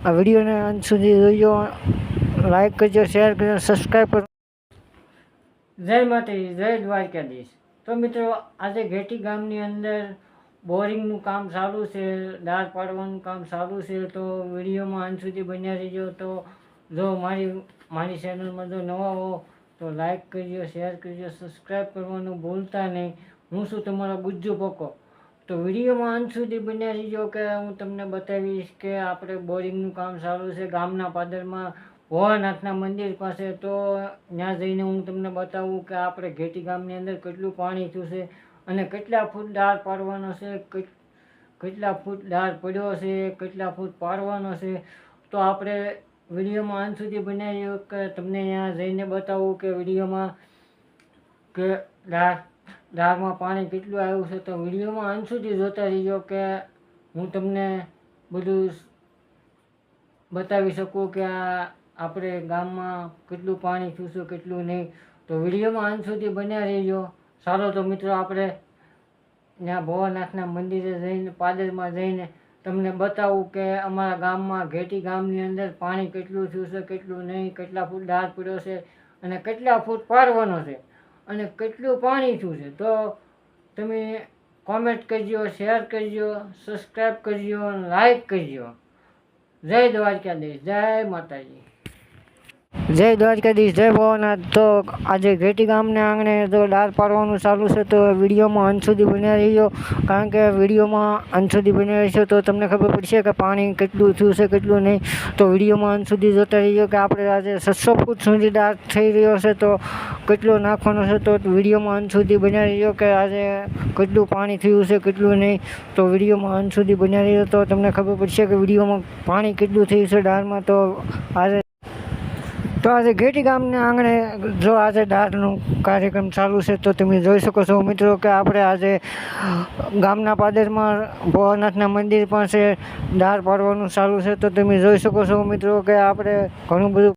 આ વિડીયોને અંત સુધી જોઈજો લાઈક કરજો શેર કરજો સબસ્ક્રાઈબ કરજો. જય માતાજી, જય દ્વારકાધીશ. તો મિત્રો, આજે ઘેટી ગામની અંદર બોરિંગનું કામ સારું છે, દાળ પાડવાનું કામ સારું છે, તો વિડીયોમાં અંત સુધી બન્યા રહીજો. તો જો મારી મારી ચેનલમાં જો નવા હો, તો લાઈક કરજો શેર કરજો સબસ્ક્રાઈબ કરવાનું ભૂલતા નહીં. હું છું તમારો ગુજ્જુ પકો. તો વિડીયોમાં અંત સુધી બન્યા રહીજો કે હું તમને બતાવીશ કે આપણે બોરિંગનું કામ સારું છે ગામના પાદરમાં, ભોળાનાથના મંદિર પાસે. તો ત્યાં જઈને હું તમને બતાવું કે આપણે ઘેટી ગામની અંદર કેટલું પાણી થયું છે અને કેટલા ફૂટ ડાળ પાડવાનો છે કેટલા ફૂટ ડાળ પડ્યો છે, કેટલા ફૂટ પાડવાનો છે. તો આપણે વિડીયોમાં અંત સુધી બનાવી કે તમને ત્યાં જઈને બતાવું કે વિડીયોમાં કે દાળ દાળમાં પાણી કેટલું આવ્યું છે તો વિડીયોમાં અંત સુધી જોતા રહીજો કે હું તમને બધું બતાવી શકું કે આ આપણે ગામમાં કેટલું પાણી થયું કેટલું નહીં. તો વિડીયોમાં અંત સુધી બન્યા રહીજો. સારો તો મિત્રો આપણે ત્યાં ભવાનાથના મંદિરે જઈને, પાદરમાં જઈને તમને બતાવું કે અમારા ગામમાં, ઘેટી ગામની અંદર પાણી કેટલું થયું છે, કેટલું નહીં, કેટલા ફૂટ દાળ પડ્યો છે અને કેટલા ફૂટ પાડવાનો છે. અને કેટલું પાણી છે. તો તમે કોમેન્ટ કરજો શેર કરજો સબસ્ક્રાઈબ કરજો લાઈક કરજો. જય દ્વારકાધીશ, જય માતાજી. જય દ્વારકાધીશ, જય ભવનાથ તો આજે ઘેટી ગામને આંગણે તો ડાર પાડવાનું ચાલુ છે, તો વિડીયોમાં અંત સુધી બન્યા રહીજો. કારણ કે વિડીયોમાં અંત સુધી બન્યા રહેશો, તો તમને ખબર પડશે કે પાણી કેટલું થયું છે, કેટલું નહીં. તો વિડીયોમાં અંત સુધી જોતા રહીજો કે આપણે આજે છસો ફૂટ સુધી ડાર થઈ રહ્યો છે, તો કેટલો નાખવાનો છે, તો વિડીયોમાં અંત સુધી બન્યા રહીજો કે આજે કેટલું પાણી થયું છે, કેટલું નહીં. તો વિડીયોમાં અંત સુધી બન્યા રહીજો. તો તમને ખબર પડશે કે વિડીયોમાં પાણી કેટલું થયું છે ડારમાં તો આજે તો આજે ઘેટી ગામના આંગણે જો આજે દાળનું કાર્યક્રમ ચાલુ છે, તો તમે જોઈ શકો છો મિત્રો કે આપણે આજે ગામના પાદરમાં ભોળાનાથના મંદિર પાસે દાળ પાડવાનું ચાલુ છે, તો તમે જોઈ શકો છો મિત્રો કે આપણે ઘણું બધું